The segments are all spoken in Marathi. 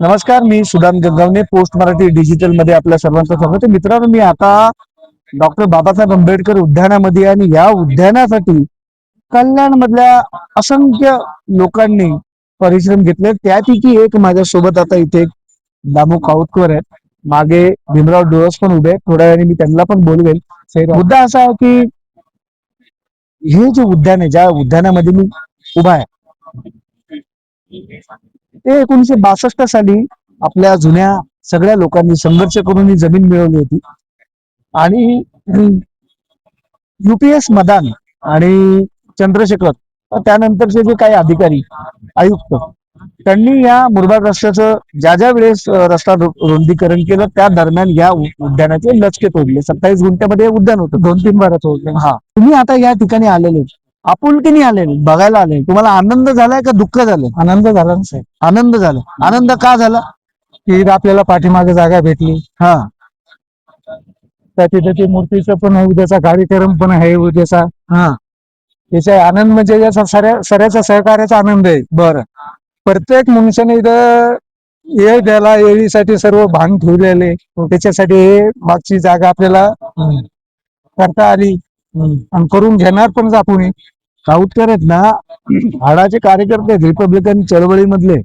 नमस्कार मी सुदाम गंगावणे पोस्ट मराठी डिजिटलमध्ये आपल्या सर्वांचं स्वागत आहे. मित्रांनो मी आता डॉक्टर बाबासाहेब आंबेडकर उद्यानामध्ये आणि या उद्यानासाठी कल्याण मधल्या असंख्य लोकांनी परिश्रम घेतले. त्यापैकी एक माझ्या सोबत आता इथे एक दामू काउतकर आहेत. मागे भीमराव डोळस पण उभे थोड्या वेळाने मी त्यांना पण बोलवेल. मुद्दा असा आहे की हे जे उद्यान आहे ज्या उद्यानामध्ये मी उभा आहे ते एकोणीशे बासष्ट साली आपल्या जुन्या सगळ्या लोकांनी संघर्ष करून ही जमीन मिळवली होती. आणि युपीएस मदान आणि चंद्रशेखर त्यानंतरचे जे काही अधिकारी आयुक्त त्यांनी या मुरबाड रस्त्याचं ज्या ज्या वेळेस रस्ता रुंदीकरण केलं त्या दरम्यान या उद्यानाचे लचके तोडले. सत्तावीस गुंठ्यामध्ये उद्यान होतं. दोन तीन बारा तोडले. हा. तुम्ही आता या ठिकाणी आलेले आपुलकीने आलेले बघायला आले. तुम्हाला आनंद झालाय का दुःख झालंय? आनंद झाला ना साहेब. आनंद झाला. आनंद का झाला? की आपल्याला पाठीमागे जागा भेटली. हा. त्या तिथे ती मूर्तीचं पण आहे उद्याचा कार्यक्रम पण आहे उद्याचा. हा. त्याचा आनंद म्हणजे याचा सऱ्या सऱ्याचा सहकार्याचा आनंद आहे. बरं. प्रत्येक मनुष्याने इथं येळ द्यायला येळीसाठी सर्व भांग ठेवलेले. त्याच्यासाठी हे मागची जागा आपल्याला करता आली. आणि करून घेणार पण आपण काऊतकर आहेत ना हाडाचे कार्यकर्ते आहेत रिपब्लिकन चळवळीमधले.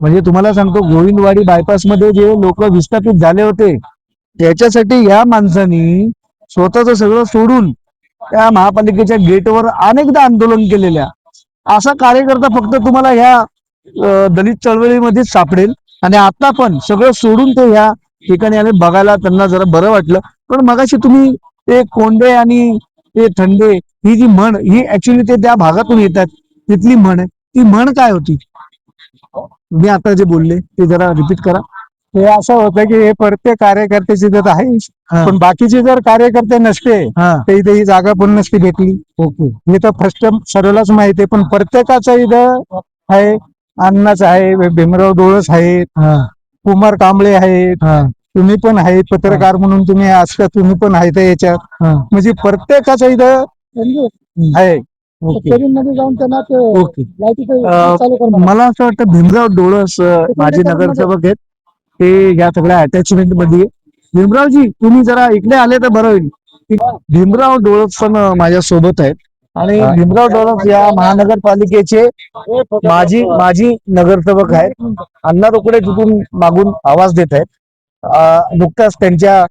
म्हणजे तुम्हाला सांगतो गोविंदवाडी बायपासमध्ये जे लोक विस्थापित झाले होते त्याच्यासाठी या माणसानी स्वतःच सगळं सोडून त्या महापालिकेच्या गेटवर अनेकदा आंदोलन केलेल्या. असा कार्यकर्ता फक्त तुम्हाला ह्या दलित चळवळीमध्येच सापडेल. आणि आता पण सगळं सोडून ते ह्या ठिकाणी आले बघायला त्यांना जरा बरं वाटलं. पण मगाशी तुम्ही ते कोंडे आणि ते थंडे ही जी म्हण ही ऍक्च्युली ते त्या भागातून येतात. तिथली म्हण आहे. ती म्हण काय होती? मी आता जे बोलले ते जरा रिपीट करा. हे असं होतं की हे प्रत्येक कार्यकर्त्याची तर आहे. पण बाकीचे जर कार्यकर्ते नसते तर इथे ही जागा पण नसती भेटली. ओके. हे तर फर्स्ट सर्वलाच माहिती आहे पण प्रत्येकाचं इथं आहे अण्णाच आहे भीमराव डोळस आहेत हा. कुमार कांबळे आहेत तुम्ही पण आहेत पत्रकार म्हणून तुम्ही असता तुम्ही पण आहेत याच्यात. म्हणजे प्रत्येकाचं इथं आहे. ओके. मध्ये जाऊन त्यांना ओके. अं, मला असं वाटतं भीमराव डोळस अं, माझे नगरसेवक आहेत. ते या सगळ्या अटॅचमेंटमध्ये आहे. भीमरावजी तुम्ही जरा इकडे आले तर बरं होईल. भीमराव डोळस पण अं, माझ्या सोबत आहेत. आणि हा. भीमराव डोळस या महानगरपालिकेचे माजी माजी नगरसेवक आहेत. अण्णा रोकडे तिथून मागून आवाज देत आहेत. नुकताच त्यांच्या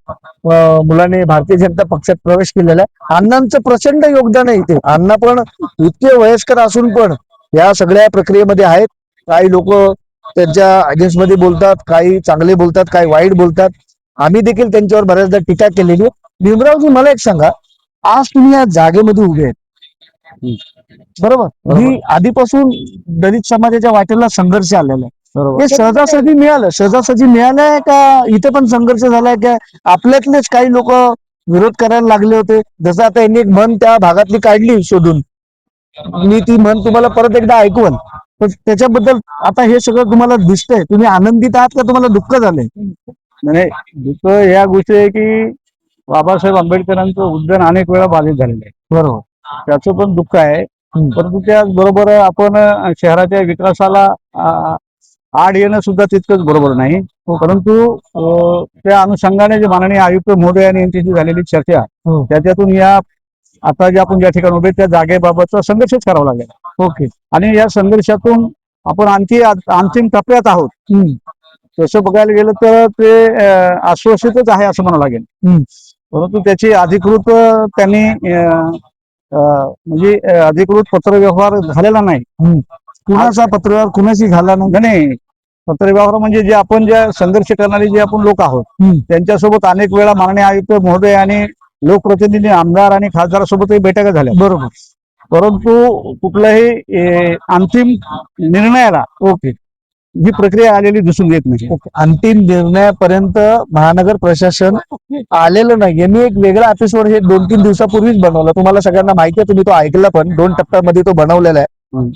मुलाने भारतीय जनता पक्षात प्रवेश केलेला आहे. अण्णांचं प्रचंड योगदान आहे इथे. अण्णा पण इतके वयस्कर असून पण या सगळ्या प्रक्रियेमध्ये आहेत. काही लोक त्यांच्या अगेन्स्टमध्ये बोलतात काही चांगले बोलतात काही वाईट बोलतात. आम्ही देखील त्यांच्यावर बऱ्याचदा टीका केलेली आहे. भीमरावजी मला एक सांगा. आज तुम्ही या जागेमध्ये उभे आहेत. बरोबर. ही आधीपासून दलित समाजाच्या वाटेला संघर्ष आलेला आहे. हे सहजासहजी मिळालं. सहजासहजी मिळालंय का? इथे पण संघर्ष झालाय का? आपल्यातलेच काही लोक विरोध करायला लागले होते. जसं आता यांनी एक म्हण त्या भागातली काढली शोधून. मी ती म्हण तुम्हाला परत एकदा ऐकवल. पण त्याच्याबद्दल आता हे सगळं तुम्हाला दिसतंय. तुम्ही आनंदित आहात का? तुम्हाला दुःख झालंय? नाही दुःख या गोष्टी आहे की बाबासाहेब आंबेडकरांचं उद्यान अनेक वेळा बाधित झालेलं आहे. बरोबर. त्याचं पण दुःख आहे. परंतु त्याचबरोबर आपण शहराच्या विकासाला आड येणं सुद्धा तितकंच बरोबर नाही. परंतु अ, त्या अनुषंगाने जे माननीय आयुक्त महोदय यांनी यांच्याशी झालेली चर्चा हो. त्याच्यातून या आता जे आपण ज्या ठिकाणी उभे त्या जागेबाबतचा संघर्षच करावा लागेल. ओके. आणि या संघर्षातून आपण आणखी अंतिम टप्प्यात आहोत. तसं बघायला गेलं तर ते आश्वासितच आहे असं म्हणावं लागेल. परंतु त्याची अधिकृत त्यांनी म्हणजे अधिकृत पत्रव्यवहार झालेला नाही. कुणाचा पत्रव्यवहार कुणाशी झाला नाही. पत्रव्यवहार म्हणजे जे आपण ज्या संघर्ष करणारे जे आपण लोक आहोत. त्यांच्यासोबत अनेक वेळा माननीय आयुक्त महोदय आणि लोकप्रतिनिधी आमदार आणि खासदारासोबतही बैठका झाल्या. बरोबर. परंतु कुठल्याही अंतिम निर्णयाला ओके. ही प्रक्रिया आलेली दिसून येत नाही. अंतिम निर्णयापर्यंत महानगर प्रशासन आलेलं नाही. यांनी एक वेगळा एपिसोड हे दोन तीन दिवसापूर्वीच बनवलं. तुम्हाला सगळ्यांना माहिती आहे तुम्ही तो ऐकला पण. दोन टप्प्यामध्ये तो बनवलेला आहे.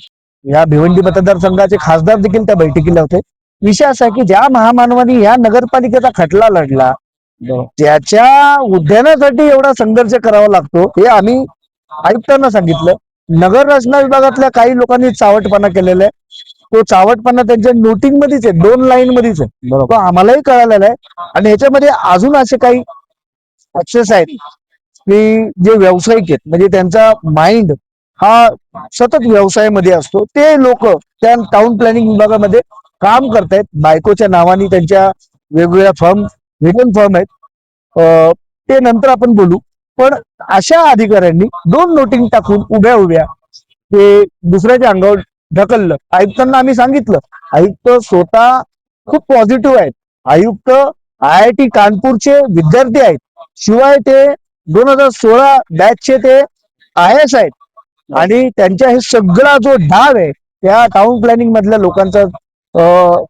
या भिवंडी मतदारसंघाचे खासदार देखील त्या बैठकीला होते. विषय असा आहे की ज्या महामानवानी या नगरपालिकेचा खटला लढला त्याच्या उद्यानासाठी एवढा संघर्ष करावा लागतो हे आम्ही आयुक्तांना सांगितलं. नगर रचना विभागातल्या काही लोकांनी चावटपणा केलेला आहे. तो चावटपणा त्यांच्या नोटिंग मध्येच आहे दोन लाईन मध्येच आहे. तो आम्हालाही कळालेला आहे. आणि ह्याच्यामध्ये अजून असे काही ऍक्सेस आहेत की जे व्यावसायिक आहेत म्हणजे त्यांचा माइंड हा सतत व्यवसायामध्ये असतो. ते लोक त्या टाउन प्लॅनिंग विभागामध्ये काम करतायत. बायकोच्या नावाने त्यांच्या वेगवेगळ्या फर्म रिटर्न फर्म आहेत. ते नंतर आपण बोलू. पण अशा अधिकाऱ्यांनी दोन नोटिंग टाकून उभ्या उभ्या ते दुसऱ्याच्या अंगावर ढकललं. आयुक्तांना आम्ही सांगितलं आयुक्त स्वतः खूप पॉझिटिव्ह आहेत. आयुक्त आय आय टी कानपूरचे विद्यार्थी आहेत. शिवाय ते दोन हजार सोळा बॅचचे ते आय एस आहेत. आणि त्यांच्या हे सगळा जो डाव आहे त्या टाउन प्लॅनिंग मधल्या लोकांचा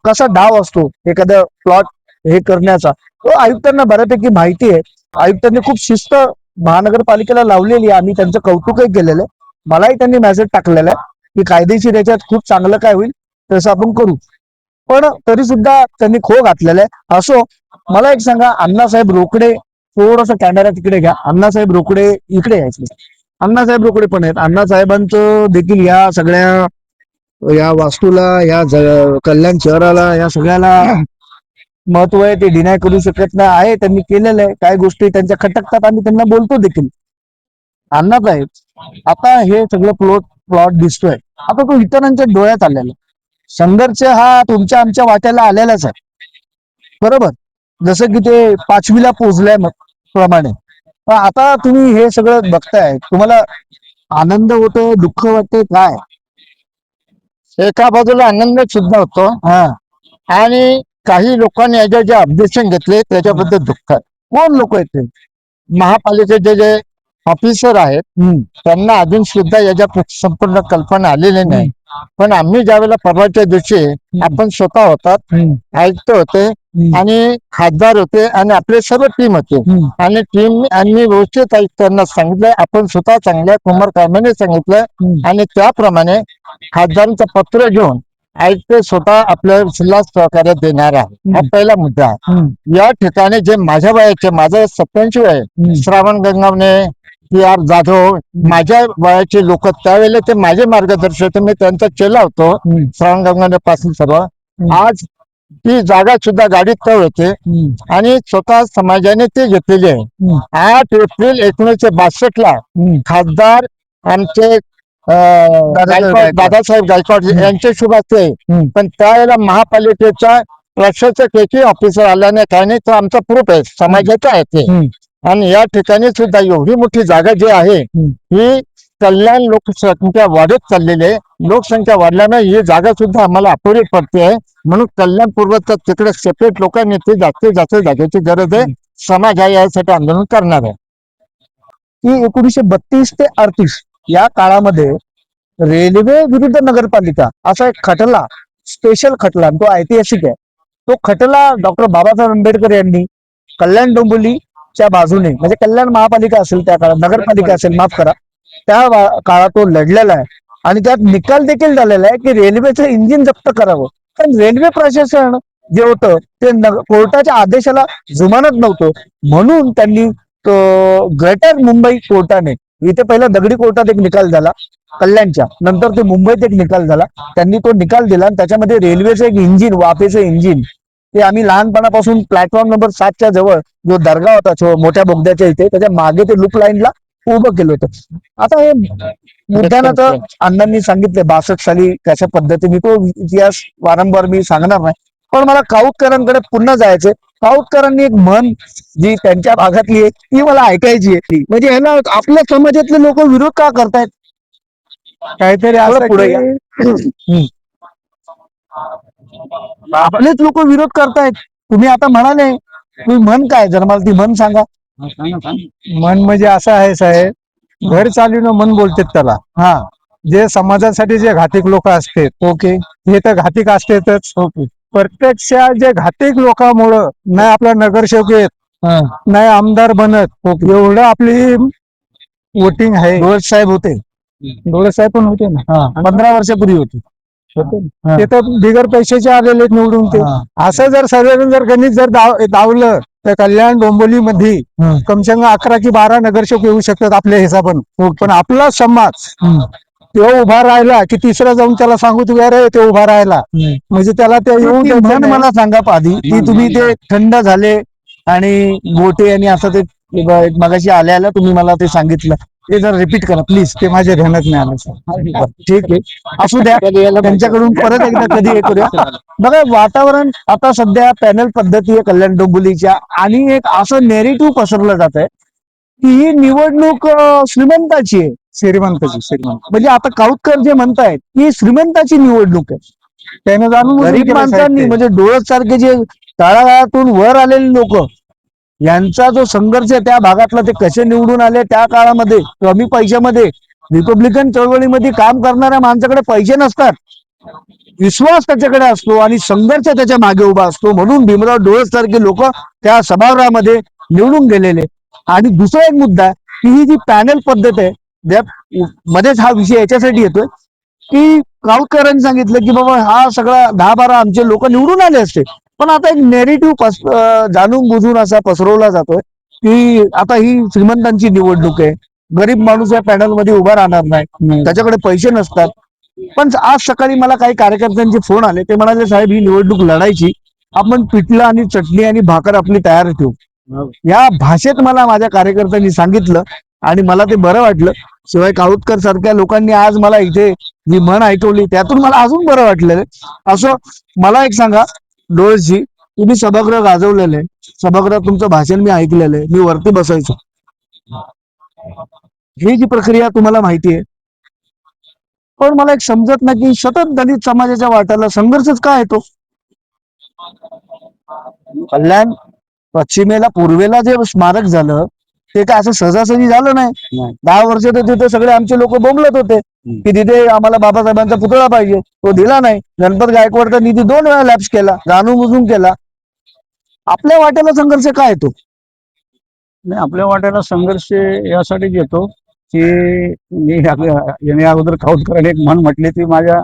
कसा डाव असतो एखादा प्लॉट हे करण्याचा? तो आयुक्तांना बऱ्यापैकी माहिती आहे. आयुक्तांनी खूप शिस्त महानगरपालिकेला लावलेली आहे. आम्ही त्यांचं कौतुकही केलेलं आहे. मलाही त्यांनी मेसेज टाकलेला आहे की कायदेशीर याच्यात खूप चांगलं काय होईल तसं आपण करू. पण तरी सुद्धा त्यांनी खो घातलेला आहे. असो मला एक सांगा अण्णासाहेब रोकडे थोडस कॅमेरा तिकडे घ्या. अण्णासाहेब रोकडे इकडे यायचे. अण्णासाहेब रोकडे पण आहेत. अण्णासाहेबांचं देखील या सगळ्या या वास्तूला या कल्याण शहराला या सगळ्याला महत्त्व आहे ते डिनाय करू शकत नाही. आहे त्यांनी केलेलं आहे. काय गोष्टी त्यांच्या खटकतात आम्ही त्यांना बोलतो देखील. अण्णासाहेब आता हे सगळं प्लॉट प्लॉट दिसतोय. आता तो इतरांच्या डोळ्यात आलेला आहे. संघर्ष हा तुमच्या आमच्या वाट्याला आलेलाच आहे. बरोबर? जसं की ते पाचवीला पोचल्या प्रमाणे. आता तुम्ही हे सगळं बघताय. तुम्हाला आनंद होतोय दुःख वाटतंय काय? एका बाजूला आनंद सुद्धा होतो. हा. आणि काही लोकांनी याचे जे ऑब्जेक्शन घेतले त्याच्याबद्दल दुःख. आहे. कोण लोक आहेत ते? महापालिकेचे जे ऑफिसर आहेत त्यांना अजून सुद्धा याच्या संपूर्ण कल्पना आलेली नाही. पण आम्ही ज्यावेळेला परवाच्या दिवशी आपण स्वतः होतात आयुक्त होते आणि खासदार होते आणि आपले सर्व टीम होते. आणि टीम आणि व्यवस्थित आयुक्तांना सांगितलंय. आपण स्वतः चांगल्या कुमार कामाने सांगितलं. आणि त्याप्रमाणे खासदारांचं पत्र घेऊन आयुक्त स्वतः आपल्या जिल्हा सहकार्य देणार आहे. हा. पहिला मुद्दा आहे. या ठिकाणी जे माझ्या वयाचे माझं सत्याऐंशी वय. श्रावण गंगावणे पी आर जाधव माझ्या वयाचे लोक त्यावेळेला ते माझे मार्गदर्शक होते. मी त्यांचा चेला होतो. श्रावण गंगावणे पासून सर्व. आज ती जागा सुद्धा गाडीत तळ होते आणि स्वतः समाजाने ती घेतलेली आहे आठ एप्रिल एकोणीसशे बासष्ट ला. खासदार आमचे. दादासाहेब गायकवाड. यांचे शुभ असते. पण त्यावेळेला महापालिकेचा प्रशासक एकही ऑफिसर आला नाही काही नाही तो आमचा प्रूफ आहे समाजाचा आहे ते. आणि या ठिकाणी सुद्धा एवढी मोठी जागा जी आहे. ही कल्याण लोकसंख्या वाढत चाललेली आहे लोकसंख्या वाढल्यामुळे ही जागा सुद्धा आम्हाला अपुरी पडते आहे म्हणून कल्याण पूर्वच्या तिकडे सेपरेट लोकांनी ते जास्तीत जास्त जागेची गरज आहे. समाज आहे यासाठी आंदोलन करणार आहे. की एकोणीशे बत्तीस ते अडतीस या काळामध्ये रेल्वे विरुद्ध नगरपालिका असा एक खटला स्पेशल खटला आणि तो ऐतिहासिक आहे. तो खटला डॉक्टर बाबासाहेब आंबेडकर यांनी कल्याण डोंबिवलीच्या बाजूने म्हणजे कल्याण महापालिका असेल त्या काळात नगरपालिका असेल माफ करा त्या काळात तो लढलेला आहे. आणि त्यात निकाल देखील झालेला आहे की रेल्वेचं इंजिन जप्त करावं. पण रेल्वे प्रशासन जे होतं ते कोर्टाच्या आदेशाला जुमानत नव्हतं. म्हणून त्यांनी ग्रेटर मुंबई कोर्टाने इथे पहिला दगडी कोर्टात एक निकाल झाला कल्याणच्या. नंतर ते मुंबईत एक निकाल झाला. त्यांनी तो निकाल दिला आणि त्याच्यामध्ये रेल्वेचं एक इंजिन वाफेचं इंजिन ते आम्ही लहानपणापासून प्लॅटफॉर्म नंबर सातच्या जवळ जो दर्गा होता मोठ्या बोगद्याच्या इथे त्याच्यामागे ते लूप लाईनला उभं केलं होतं. आता हे मुद्द्यानं अण्णांनी सांगितले बासष्ट साली कशा पद्धतीने तो इतिहास वारंवार मी सांगणार नाही. पण मला काऊतकरांकडे पुन्हा जायचंय. काऊतकरांनी एक म्हण जी त्यांच्या भागातली आहे ती मला ऐकायची आहे. म्हणजे ह्याला आपल्या समाजातले लोक विरोध का करतायत? काहीतरी असं पुढे. आपलेच लोक विरोध करतायत. तुम्ही आता म्हणाले तुम्ही म्हण काय? जर मला ती म्हण सांगा. मन म्हणजे असं आहे साहेब घर चालवणं मन बोलतात त्याला. हा. जे समाजासाठी जे घातिक लोक असतात ओके हे तर घातिक असतातच. ओके. प्रत्यक्ष जे घातिक लोकांमुळं नाही आपला नगरसेवक येत नाही आमदार बनत एवढं आपली वोटिंग आहे. डोळे साहेब होते. डोळे साहेब पण होते ना? पंधरा वर्षापूर्वी होते. ते तर बिगर पैशाचे आलेले निवडून ते. असं जर सर्वजण जर गणित जर दाव- दावलं तर कल्याण डोंबिवली मध्ये हम्म. कमसे कम अकरा की बारा नगरसेवक येऊ शकतात आपल्या हिसाबन. पण आपला समाज. तो उभा राहिला की तिसरा जाऊन त्याला सांगू तू रे तो उभा राहिला म्हणजे त्याला ते येऊन. मला सांगा पाधी की तुम्ही ते थंड झाले आणि गोटे आणि असं ते मगाशी आल्या आल्या तुम्ही मला ते सांगितलं ते जर रिपीट करा प्लीज ते माझ्या ध्यानात नाही आलं सर ठीक आहे. असू द्या. त्यांच्याकडून परत एकदा कधी हे करूया. बघा वातावरण आता सध्या पॅनल पद्धती आहे कल्याण डोंबिवलीच्या. आणि एक असं नेरेटिव्ह पसरलं जात आहे की ही निवडणूक श्रीमंताची आहे. श्रीमंतची श्रीमंत. म्हणजे आता काऊतकर जे म्हणतायत की श्रीमंताची निवडणूक आहे. त्याने जाणून माणसांनी. म्हणजे डोळस सारखे जे तळागाळातून वर आलेले लोक यांचा जो संघर्ष त्या भागातला ते कसे निवडून आले त्या काळामध्ये कमी पैशामध्ये रिपब्लिकन चळवळीमध्ये काम करणाऱ्या माणसाकडे पैसे नसतात. विश्वास त्याच्याकडे असतो आणि संघर्ष त्याच्यामागे उभा असतो. म्हणून भीमराव डोळस सारखे लोक त्या सभागृहामध्ये निवडून गेलेले. आणि दुसरा एक मुद्दा की ही जी पॅनल पद्धत आहे ज्या मध्येच हा विषय याच्यासाठी येतोय की काळकरांनी सांगितलं की बाबा हा सगळा दहा बारा आमचे लोक निवडून आले असते. पण आता एक नेरेटिव्ह जाणून बुजून असा पसरवला जातोय की आता ही श्रीमंतांची निवडणूक आहे. गरीब माणूस या पॅनलमध्ये उभा राहणार नाही. त्याच्याकडे पैसे नसतात. पण आज सकाळी मला काही कार्यकर्त्यांचे फोन आले. ते म्हणाले साहेब ही निवडणूक लढायची. आपण पिठलं आणि चटणी आणि भाकर आपली तयार ठेवू. या भाषेत मला माझ्या कार्यकर्त्यांनी सांगितलं आणि मला ते बरं वाटलं. शिवाय काऊतकर सारख्या लोकांनी आज मला इथे जी म्हण ऐकवली त्यातून मला अजून बरं वाटलेलं आहे. असं मला एक सांगा डोळसजी तुम्ही सभागृह गाजवलेले सभागृहात तुमचं भाषण मी ऐकलेलं आहे मी वरती बसायचो. ही जी प्रक्रिया तुम्हाला माहिती आहे. पण मला एक समजत नाही की सतत दलित समाजाच्या वाट्याला संघर्षच का येतो? कल्याण पश्चिमेला पूर्वेला जे स्मारक झालं ते काय असं सहजासहजी झालं नाही? नाही. दहा वर्ष तर तिथे सगळे आमचे लोक बोंबलत होते. की तिथे आम्हाला बाबासाहेबांचा पुतळा पाहिजे. तो दिला नाही. गणपत गायकवाडचा निधी दोन वेळा लॅप्स केला. जाणून बुजून केला. आपल्या वाट्याला संघर्ष काय येतो? नाही आपल्या वाट्याला संघर्ष यासाठी येतो की मी याने अगोदर खाऊतकरांनी एक म्हण म्हटली ती माझ्या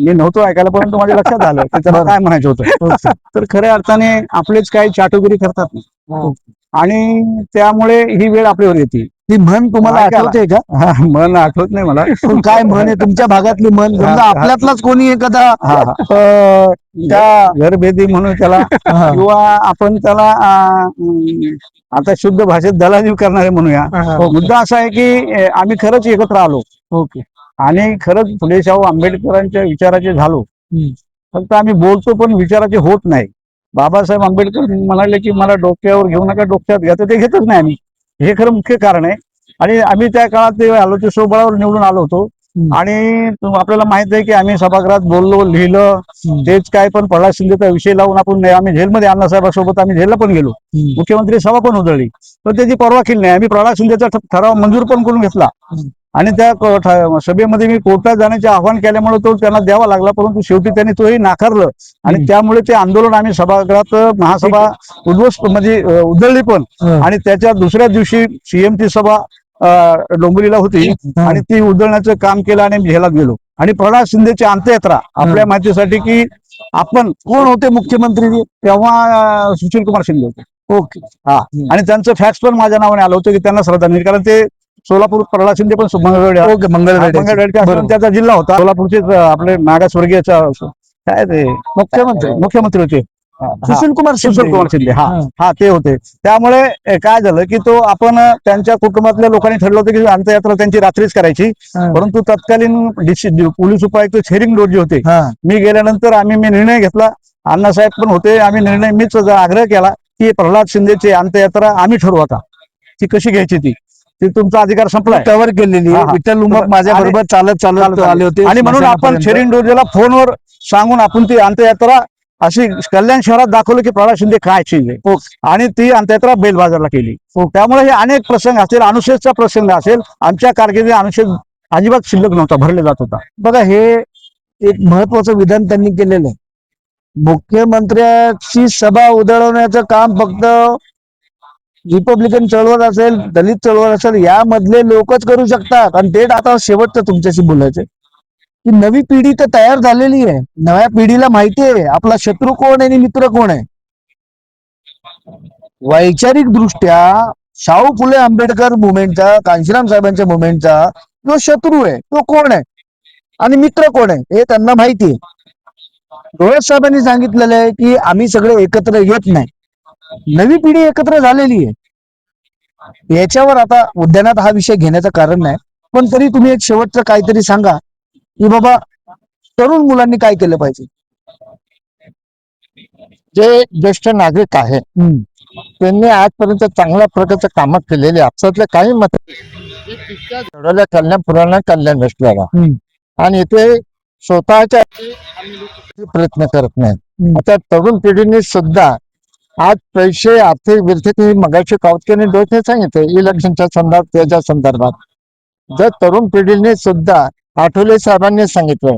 मी नव्हतो ऐकायला परंतु माझ्या लक्षात आलं की त्याला काय म्हणायचं होतं? तर खऱ्या अर्थाने आपलेच काही चाटुगिरी करतात ना आणि त्यामुळे ही वेळ आपल्यावर येते ती म्हण तुम्हाला. आठवते का हा, म्हण आठवत नाही मला पण काय म्हण आहे तुमच्या भागातली म्हण समजा. आपल्यातलाच कोणी एखादा हा, हा. अं, त्या घरभेदी म्हणून त्याला. किंवा आपण त्याला अं, आता शुद्ध भाषेत दलाली करणारे म्हणूया मुद्दा असा आहे की अं, आम्ही खरंच एकत्र आलो ओके आणि खरंच फुले शाहू आंबेडकरांच्या विचाराचे झालो हम्म. फक्त आम्ही बोलतो पण विचाराचे होत नाही बाबासाहेब आंबेडकर म्हणाले की मला डोक्यावर घेऊ नका डोक्यात घ्या. तर ते घेतच नाही आम्ही. हे खरं मुख्य कारण आहे. आणि आम्ही त्या काळात ते आलो ते सोबळावर निवडून आलो होतो. आणि आपल्याला माहीत आहे की आम्ही सभागृहात बोललो लिहिलं. तेच काय पण प्रल्हाद शिंदेचा विषय लावून आपण आम्ही जेलमध्ये अण्णासाहेबांसोबत आम्ही जेलला पण गेलो. मुख्यमंत्री सभा पण उधळली. पण त्याची परवा केली नाही. आम्ही प्रल्हाद शिंदेचा ठराव मंजूर पण करून घेतला. आणि त्या सभेमध्ये मी कोर्टात जाण्याचे आव्हान केल्यामुळे तो त्यांना द्यावा लागला परंतु शेवटी त्यांनी तोही नाकारलं. आणि. त्यामुळे ते आंदोलन आम्ही सभागृहात महासभा उद्ध्वस्त म्हणजे उधळली पण. आणि त्याच्या दुसऱ्या दिवशी सीएमची सभा डोंबिवलीला होती. आणि ती उधळण्याचं काम केलं आणि झेलात गेलो. आणि प्रल्हाद शिंदेची अंत्ययात्रा आपल्या माहितीसाठी की आपण कोण होते मुख्यमंत्री? तेव्हा सुशील कुमार शिंदे होते. ओके. हा. आणि त्यांचं फॅक्स पण माझ्या नावाने आलं होतं की त्यांना श्रद्धांजली कारण ते सोलापूर प्रल्हाद शिंदे पण बरोबर. त्याचा जिल्हा होता. सोलापूरचेच अ, आपले मागासवर्गीयचा काय ते? मुख्यमंत्री. मुख्यमंत्री होते. सुशील कुमार सुशील कुमार शिंदे हा. हा. ते होते. त्यामुळे काय झालं की तो आपण त्यांच्या कुटुंबातल्या लोकांनी ठरलं होतं की अंत्ययात्रा त्यांची रात्रीच करायची. परंतु तत्कालीन पोलीस उपायुक्त छेरिंग रोड जे होते मी गेल्यानंतर आम्ही मी निर्णय घेतला. अण्णासाहेब पण होते. आम्ही निर्णय मीच आग्रह केला की प्रल्हाद शिंदेची अंत्ययात्रा आम्ही ठरवू आता. ती कशी घ्यायची ती? ती तुमचा अधिकार हा, आहे. हा. विठ्ठल उमप माझ्या बरोबर चालत चालत आले. होते आणि म्हणून आपण स्मशानापर्यंत. छेरिंग डोजेला फोनवर सांगून आपण ती अंत्ययात्रा अशी कल्याण शहरात दाखवलं की प्रल्हाद शिंदे काय आहे. आणि ती अंत्ययात्रा बेल बाजारला केली त्यामुळे हे अनेक प्रसंग असेल अनुच्छेदचा प्रसंग असेल. आमच्या कारकिर्दीत अनुच्छेद अजिबात शिल्लक नव्हता भरले जात होता. बघा हे एक महत्वाचं विधान त्यांनी केलेलं आहे. मुख्यमंत्र्याची सभा उधळवण्याचं काम फक्त रिपब्लिकन चळवळ असेल दलित चळवळ असेल यामधले लोकच करू शकतात. आणि ते आता शेवटचं तुमच्याशी बोलायचं की नवी पिढी तर तयार झालेली आहे. नव्या पिढीला माहिती आहे आपला शत्रू कोण आहे आणि मित्र कोण आहे? वैचारिक दृष्ट्या शाहू फुले आंबेडकर मुवमेंटचा कांशीराम साहेबांच्या मुवमेंटचा जो शत्रू आहे तो कोण आहे? आणि मित्र कोण आहे? हे त्यांना माहिती आहे. डोळस साहेबांनी सांगितलेलं आहे की आम्ही सगळे एकत्र येत नाही. नवी पिढी एकत्र झालेली आहे. याच्यावर आता उद्यानात हा विषय घेण्याचं कारण नाही. पण तरी तुम्ही एक शेवटचं काहीतरी सांगा की बाबा तरुण मुलांनी काय केलं पाहिजे? जे ज्येष्ठ नागरिक आहे. त्यांनी आजपर्यंत चांगल्या प्रकारचं कामं केलेली आपसातले काही मत घडवल्या कल्याण पुराणा कल्याण हम्म. आणि इथे स्वतःच्या प्रयत्न करत नाहीत हम्म. आता तरुण पिढीने सुद्धा आज पैसे आर्थिक बिर्थिक ही मगाशी कावतकेने डोके सांगितले. इलेक्शनच्या संदर्भात त्याच्या संदर्भात. जर तरुण पिढीने सुद्धा आठवले साहेबांनी सांगितलं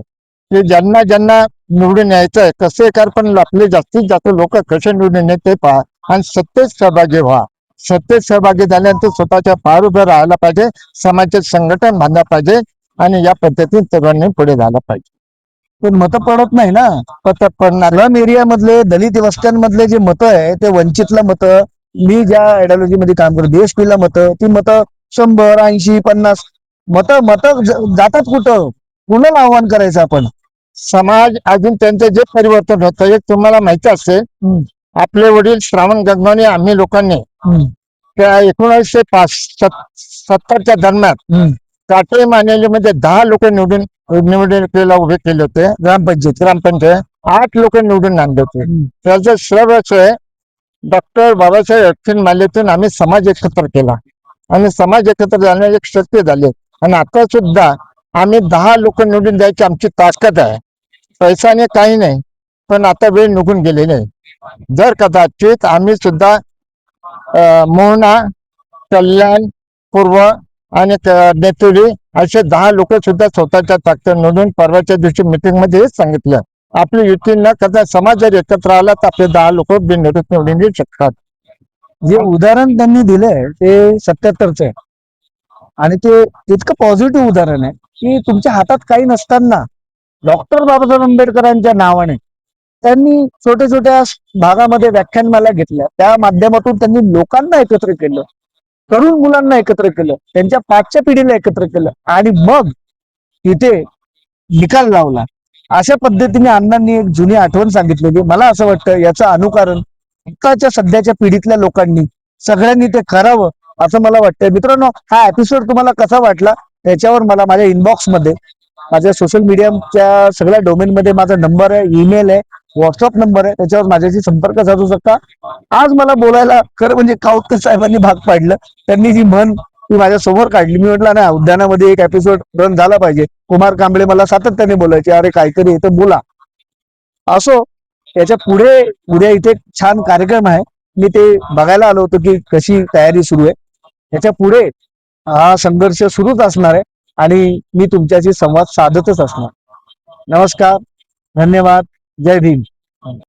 की ज्यांना ज्यांना निवडून यायचंय कसे कर पण आपले जास्तीत जास्त लोक कसे निवडून येते ते पहा आणि सत्तेत सहभागी व्हा. सत्तेत सहभागी झाल्यानंतर स्वतःच्या पार उभं राहायला पाहिजे समाजाचे संघटन बांधलं पाहिजे आणि या पद्धतीने तरुणांनी पुढे झालं पाहिजे. पण मतं पडत नाही ना. पत्र पडणार स्लम एरिया मधले दलित वस्त्यांमधले जे मतं आहे ते वंचितला मतं मी ज्या आयडियोलॉजी मध्ये काम करतो DSP ला मतं ती मतं शंभर ऐंशी पन्नास मतं मतं जातात कुठं? कुणाला आव्हान करायचं आपण? समाज अजून त्यांचं जे परिवर्तन होतं एक तुम्हाला माहिती हम्म. आपले वडील श्रावण गगमाने आम्ही लोकांनी त्या एकोणीसशे पाच सत- सत्तरच्या दरम्यान. काटे मानेलीमध्ये दहा लोक निवडून निवडणुकीला उभे केले होते. ग्रामपंचायत ग्रामपंचायत. आठ लोक निवडून आणले होते. हम्म. त्याचं आहे डॉक्टर बाबासाहेब अडचण मालेतून आम्ही समाज एकत्र केला. आणि समाज एकत्र जाण्याचे एक झाले. आणि आता सुद्धा आम्ही दहा लोक निवडून द्यायची आमची ताकद आहे. पैसाने काही नाही पण आता वेळ निघून गेलेली नाही जर कदाचित आम्ही सुद्धा मोहना कल्याण पूर्व आणि क- नेतुरी असे दहा लोक सुद्धा स्वतःच्या ताकद नोंदून परवाच्या दिवशी मीटिंगमध्ये सांगितलं. आपली युती न करता समाज जर एकत्र आला तर आपले दहा लोक बिनविरोध निवडून येऊ शकतात. जे उदाहरण त्यांनी दिलंय ते सत्याहत्तरच आहे. आणि ते इतकं पॉझिटिव्ह उदाहरण आहे की तुमच्या हातात काही नसताना डॉक्टर बाबासाहेब आंबेडकरांच्या नावाने त्यांनी छोट्या छोट्या भागामध्ये व्याख्यानमाला घेतल्या. त्या माध्यमातून त्यांनी लोकांना एकत्र केलं. तरुण मुलांना एकत्र केलं त्यांच्या पाठच्या पिढीला एकत्र केलं आणि मग तिथे निकाल लावला. अशा पद्धतीने अण्णांनी एक जुनी आठवण सांगितलेली. मला असं वाटतं याचं अनुकरण आताच्या सध्याच्या पिढीतल्या लोकांनी सगळ्यांनी ते करावं असं मला वाटतंय. मित्रांनो हा एपिसोड तुम्हाला कसा वाटला त्याच्यावर मला माझ्या इनबॉक्समध्ये माझ्या सोशल मीडियाच्या सगळ्या डोमेन मध्ये माझा नंबर आहे ईमेल आहे. व्हॉट्सअप नंबर आहे त्याच्यावर माझ्याशी संपर्क साधू शकता. आज मला बोलायला खरं म्हणजे काऊतकर साहेबांनी भाग पाडलं. त्यांनी जी म्हण ती माझ्यासमोर काढली. मी म्हटलं ना उद्यानामध्ये एक एपिसोड रन झाला पाहिजे. कुमार कांबळे मला सातत्याने बोलायचे. अरे काहीतरी येतं बोला. असो त्याच्या पुढे उद्या इथे छान कार्यक्रम आहे. मी ते बघायला आलो होतो की कशी तयारी सुरू आहे. त्याच्या पुढे हा संघर्ष सुरूच असणार आहे आणि मी तुमच्याशी संवाद साधतच असणार. नमस्कार धन्यवाद. जय भीम